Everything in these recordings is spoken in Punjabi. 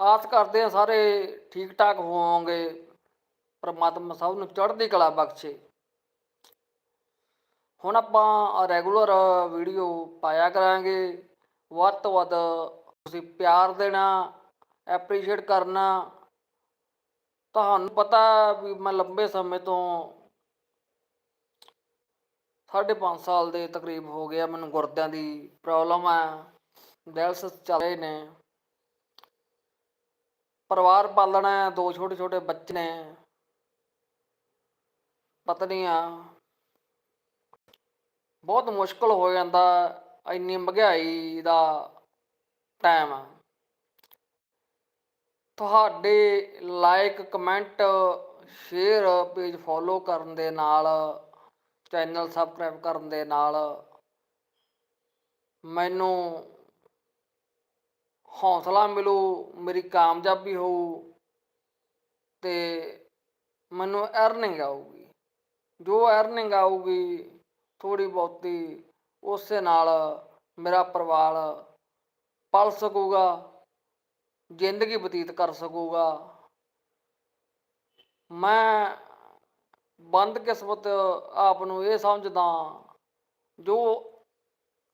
ਆਸ ਕਰਦੇ ਆ ਸਾਰੇ ਠੀਕ ਠਾਕ ਹੋਵੋਗੇ, ਪਰਮਾਤਮਾ ਸਭ ਨੂੰ ਚੜ੍ਹਦੀ ਕਲਾ ਬਖਸ਼ੇ। ਹੁਣ ਆਪਾਂ ਰੈਗੂਲਰ ਵੀਡੀਓ ਪਾਇਆ ਕਰਾਂਗੇ। ਵੱਧ ਤੋਂ ਵੱਧ ਤੁਸੀਂ ਪਿਆਰ ਦੇਣਾ ਐਪਰੀਸ਼ੀਏਟ ਕਰਨਾ। ਤੁਹਾਨੂੰ ਪਤਾ ਵੀ ਮੈਂ ਲੰਬੇ ਸਮੇਂ ਤੋਂ ਸਾਢੇ ਪੰਜ ਸਾਲ ਦੇ ਤਕਰੀਬ ਹੋ ਗਿਆ ਮੈਨੂੰ ਗੁਰਦਿਆਂ ਦੀ ਪ੍ਰੋਬਲਮ ਆ ਡਾਇਲਸਿਸ ਚੱਲ ਰਹੇ ਨੇ। ਪਰਿਵਾਰ ਪਾਲਣਾ ਹੈ, ਦੋ ਛੋਟੇ ਛੋਟੇ ਬੱਚੇ ਨੇ। ਪਤਨੀ ਬਹੁਤ ਮੁਸ਼ਕਲ ਹੋ ਜਾਂਦਾ, ਇੰਨੀ ਮਹਿੰਗਾਈ ਦਾ ਟਾਈਮ ਤੁਹਾਡੇ like comment share page follow ਕਰਨ ਦੇ ਨਾਲ ਚੈਨਲ ਸਬਸਕ੍ਰਾਈਬ ਕਰਨ ਦੇ ਨਾਲ, ਮੈਨੂੰ ਹੌਸਲਾ ਮਿਲੂ, ਮੇਰੀ ਕਾਮਯਾਬੀ ਹੋਊ ਤੇ ਮੈਨੂੰ ਅਰਨਿੰਗ ਆਊਗੀ। ਜੋ ਅਰਨਿੰਗ ਆਊਗੀ ਥੋੜੀ ਬਹੁਤੀ ਉਸੇ ਨਾਲ ਮੇਰਾ ਪਰਿਵਾਰ ਪਲ ਸਕੂਗਾ, ਜ਼ਿੰਦਗੀ ਬਤੀਤ ਕਰ ਸਕੂਗਾ। ਮੈਂ ਬੰਦ ਕਿਸਮਤ ਆਪ ਨੂੰ ਇਹ ਸਮਝਦਾ ਜੋ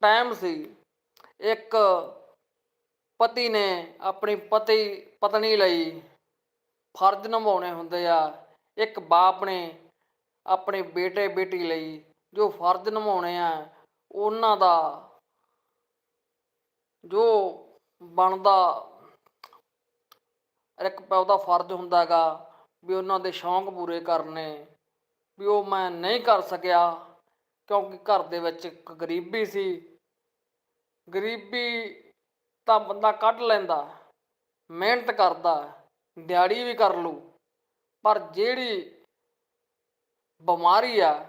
ਟਾਈਮ ਸੀ, ਇੱਕ ਪਤੀ ਨੇ ਆਪਣੀ ਪਤੀ, ਪਤਨੀ ਲਈ ਫਰਜ਼ ਨਿਭਾਉਣੇ ਹੁੰਦੇ ਆ। ਇੱਕ ਬਾਪ ਨੇ ਆਪਣੇ ਬੇਟੇ, ਬੇਟੀ ਲਈ ਜੋ ਫਰਜ਼ ਨਿਭਾਉਣੇ ਆ, ਉਹਨਾਂ ਦਾ ਜੋ ਬਣਦਾ, ਇੱਕ ਉਹਦਾ ਫਰਜ਼ ਹੁੰਦਾ ਹੈਗਾ ਵੀ ਉਹਨਾਂ ਦੇ ਸ਼ੌਂਕ ਪੂਰੇ ਕਰਨੇ, ਵੀ ਉਹ ਮੈਂ ਨਹੀਂ ਕਰ ਸਕਿਆ ਕਿਉਂਕਿ ਘਰ ਦੇ ਵਿੱਚ ਇੱਕ ਗਰੀਬੀ ਸੀ। ਗਰੀਬੀ ਤਾਂ ਬੰਦਾ ਕੱਢ ਲੈਂਦਾ, ਮਿਹਨਤ ਕਰਦਾ, ਦਿਹਾੜੀ ਵੀ ਕਰ ਲੂ ਪਰ ਜਿਹੜੀ ਬਿਮਾਰੀ ਆ,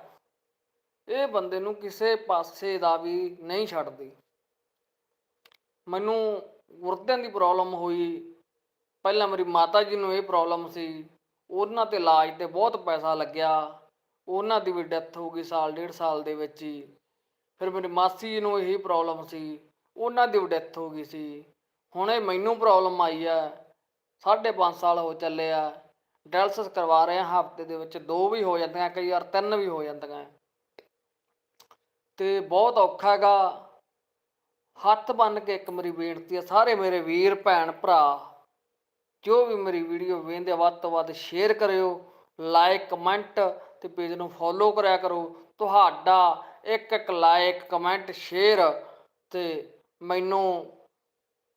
ਇਹ ਬੰਦੇ ਨੂੰ ਕਿਸੇ ਪਾਸੇ ਦਾ ਵੀ ਨਹੀਂ ਛੱਡਦੀ। ਮੈਨੂੰ ਗੁਰਦਿਆਂ ਦੀ ਪ੍ਰੋਬਲਮ ਹੋਈ। ਪਹਿਲਾਂ ਮੇਰੀ ਮਾਤਾ ਜੀ ਨੂੰ ਇਹ ਪ੍ਰੋਬਲਮ ਸੀ। ਉਹਨਾਂ ਤੇ ਇਲਾਜ ਤੇ ਬਹੁਤ ਪੈਸਾ ਲੱਗਿਆ। ਉਹਨਾਂ ਦੀ ਵੀ ਡੈਥ ਹੋ ਗਈ ਸਾਲ, ਡੇਢ ਸਾਲ ਦੇ ਵਿੱਚ ਹੀ। ਫਿਰ ਮੇਰੀ ਮਾਸੀ ਜੀ ਨੂੰ ਇਹੀ ਪ੍ਰੋਬਲਮ ਸੀ। ਉਹਨਾਂ ਦੀ ਵੀ ਡੈਥ ਹੋ ਗਈ ਸੀ। ਹੁਣ ਇਹ ਮੈਨੂੰ ਪ੍ਰੋਬਲਮ ਆਈ ਆ। ਸਾਢੇ ਪੰਜ ਸਾਲ ਹੋ ਚੱਲੇ ਆ। ਡਾਇਲਸਿਸ ਕਰਵਾ ਰਹੇ ਹਾਂ ਹਫ਼ਤੇ ਦੇ ਵਿੱਚ ਦੋ ਵੀ ਹੋ ਜਾਂਦੀਆਂ ਕਈ ਵਾਰ ਤਿੰਨ ਵੀ ਹੋ ਜਾਂਦੀਆਂ। ਤੇ ਬਹੁਤ ਔਖਾ ਹੈਗਾ। ਹੱਥ ਬੰਨ ਕੇ ਇੱਕ ਮੇਰੀ ਬੇਨਤੀ ਆ ਸਾਰੇ ਮੇਰੇ ਵੀਰ ਭੈਣ ਭਰਾ ਜੋ ਵੀ ਮੇਰੀ ਵੀਡੀਓ ਵੇਖਦੇ ਆ, ਵੱਧ ਤੋਂ ਵੱਧ ਸ਼ੇਅਰ ਕਰਿਓ ਲਾਈਕ ਕਮੈਂਟ ਤੇ ਪੇਜ ਨੂੰ ਫੋਲੋ ਕਰਿਆ ਕਰੋ। ਤੁਹਾਡਾ ਇੱਕ ਇੱਕ ਲਾਈਕ ਕਮੈਂਟ ਸ਼ੇਅਰ ਤੇ ਮੈਨੂੰ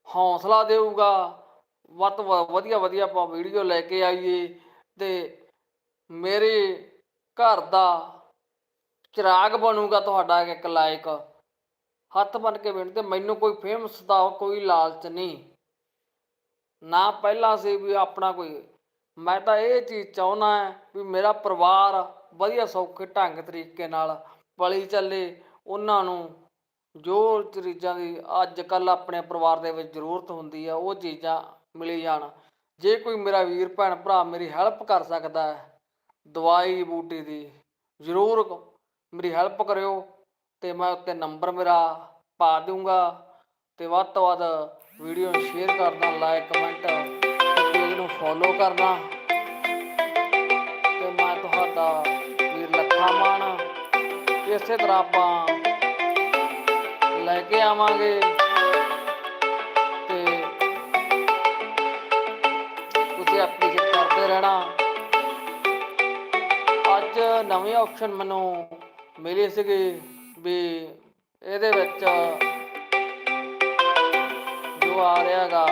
ਹੌਸਲਾ ਦੇਊਗਾ। ਵੱਧ ਤੋਂ ਵਧੀਆ ਵਧੀਆ ਆਪਾਂ ਵੀਡੀਓ ਲੈ ਕੇ ਆਈਏ ਤੇ ਮੇਰੇ ਘਰ ਦਾ ਚਿਰਾਗ ਬਣੂਗਾ ਤੁਹਾਡਾ ਇੱਕ ਲਾਇਕ ਹੱਥ ਬਨ ਕੇ ਬੇਨਤੀ ਮੈਨੂੰ ਕੋਈ ਫੇਮਸ ਦਾ ਕੋਈ ਲਾਲਚ ਨਹੀਂ। ਨਾ ਪਹਿਲਾਂ ਸੀ ਵੀ ਆਪਣਾ ਕੋਈ। ਮੈਂ ਤਾਂ ਇਹ ਚੀਜ਼ ਚਾਹੁੰਦਾ ਵੀ ਮੇਰਾ ਪਰਿਵਾਰ ਵਧੀਆ ਸੌਖੇ ਢੰਗ ਤਰੀਕੇ ਨਾਲ ਪਲੀ ਚੱਲੇ, ਉਹਨਾਂ ਨੂੰ ਜੋ ਚੀਜ਼ਾਂ ਦੀ ਅੱਜ ਕੱਲ ਆਪਣੇ ਪਰਿਵਾਰ ਦੇ ਵਿੱਚ ਜ਼ਰੂਰਤ ਹੁੰਦੀ ਆ, ਉਹ ਚੀਜ਼ਾਂ ਮਿਲੀ ਜਾਣ। ਜੇ ਕੋਈ ਮੇਰਾ ਵੀਰ, ਭੈਣ, ਭਰਾ ਮੇਰੀ ਹੈਲਪ ਕਰ ਸਕਦਾ ਹੈ, ਦਵਾਈ ਬੂਟੀ ਦੀ, ਜ਼ਰੂਰ ਮੇਰੀ ਹੈਲਪ ਕਰਿਓ ਤੇ ਮੈਂ ਉੱਤੇ ਨੰਬਰ ਮੇਰਾ ਪਾ ਦੂੰਗਾ ਤੇ ਵੱਧ ਤੋਂ ਵੱਧ ਵੀਡੀਓ ਨੂੰ ਸ਼ੇਅਰ ਕਰਨਾ ਲਾਈਕ ਕਮੈਂਟ ਪੇਜ ਨੂੰ ਫੋਲੋ ਕਰਨਾ। ਤੇ ਮੈਂ ਤੁਹਾਡਾ ਵੀਰ ਲੱਖਾ ਮਾਨ। ਇਸੇ ਤਰ੍ਹਾਂ ਆਪਾਂ ਲੈ ਕੇ ਆਵਾਂਗੇ। ਤੇ ਤੁਸੀਂ ਐਪਲੀਕੇਟ ਕਰਦੇ ਰਹਿਣਾ। ਅੱਜ ਨਵੀਂ ਆਪਸ਼ਨ ਮੈਨੂੰ ਮਿਲੀ ਸੀਗੀ ਵੀ ਇਹਦੇ ਵਿੱਚ ਜੋ ਆ ਰਿਹਾਗਾ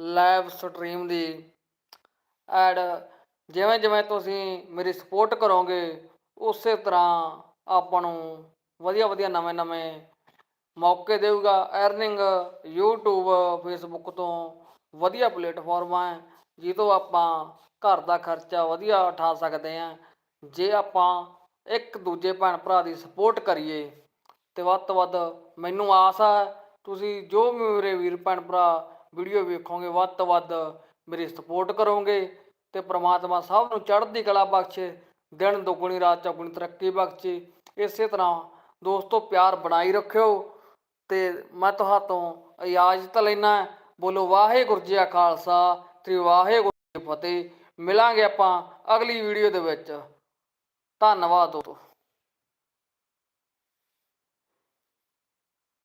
ਲਾਈਵ ਸਟ੍ਰੀਮ ਦੀ ਐਡ ਜਿਵੇਂ ਜਿਵੇਂ ਤੁਸੀਂ ਮੇਰੀ ਸਪੋਰਟ ਕਰੋਗੇ, ਉਸੇ ਤਰ੍ਹਾਂ ਆਪਾਂ ਨੂੰ ਵਧੀਆ ਵਧੀਆ ਨਵੇਂ ਨਵੇਂ ਮੌਕੇ ਦੇਊਗਾ ਅਰਨਿੰਗ YouTube, Facebook ਤੋਂ ਵਧੀਆ ਪਲੇਟਫਾਰਮ ਹੈ ਜਿਹਤੋਂ ਆਪਾਂ ਘਰ ਦਾ ਖਰਚਾ ਵਧੀਆ ਉਠਾ ਸਕਦੇ ਹਾਂ ਜੇ ਆਪਾਂ ਇੱਕ ਦੂਜੇ ਭੈਣ ਭਰਾ ਦੀ ਸਪੋਰਟ ਕਰੀਏ ਤੇ ਵੱਧ ਤੋਂ ਵੱਧ ਮੈਨੂੰ ਆਸ ਹੈ ਤੁਸੀਂ ਜੋ ਵੀ ਮੇਰੇ ਵੀਰ ਭੈਣ ਭਰਾ ਵੀਡੀਓ ਵੇਖੋਗੇ, ਵੱਧ ਤੋਂ ਵੱਧ ਮੇਰੀ ਸਪੋਰਟ ਕਰੋਗੇ ਤੇ ਪ੍ਰਮਾਤਮਾ ਸਭ ਨੂੰ ਚੜ੍ਹਦੀ ਕਲਾ ਬਖਸ਼ੇ, ਦਿਨ ਦੁਗਣੀ ਰਾਤ ਚੌਗੁਣੀ ਤਰੱਕੀ ਬਖਸ਼ੇ। ਇਸੇ ਤਰ੍ਹਾਂ ਦੋਸਤੋ, ਪਿਆਰ ਬਣਾਈ ਰੱਖਿਓ ਤੇ ਮੈਂ ਤੁਹਾਤੋਂ ਇਜਾਜ਼ਤ ਲੈਣਾ ਬੋਲੋ, ਵਾਹਿਗੁਰੂ ਜੀ ਕਾ ਖਾਲਸਾ ਤੇ ਵਾਹਿਗੁਰੂ ਜੀ ਫਤਿਹ। ਮਿਲਾਂਗੇ ਆਪਾਂ ਅਗਲੀ ਵੀਡੀਓ ਦੇ ਵਿੱਚ। ਧੰਨਵਾਦ ਦੋਸਤੋ।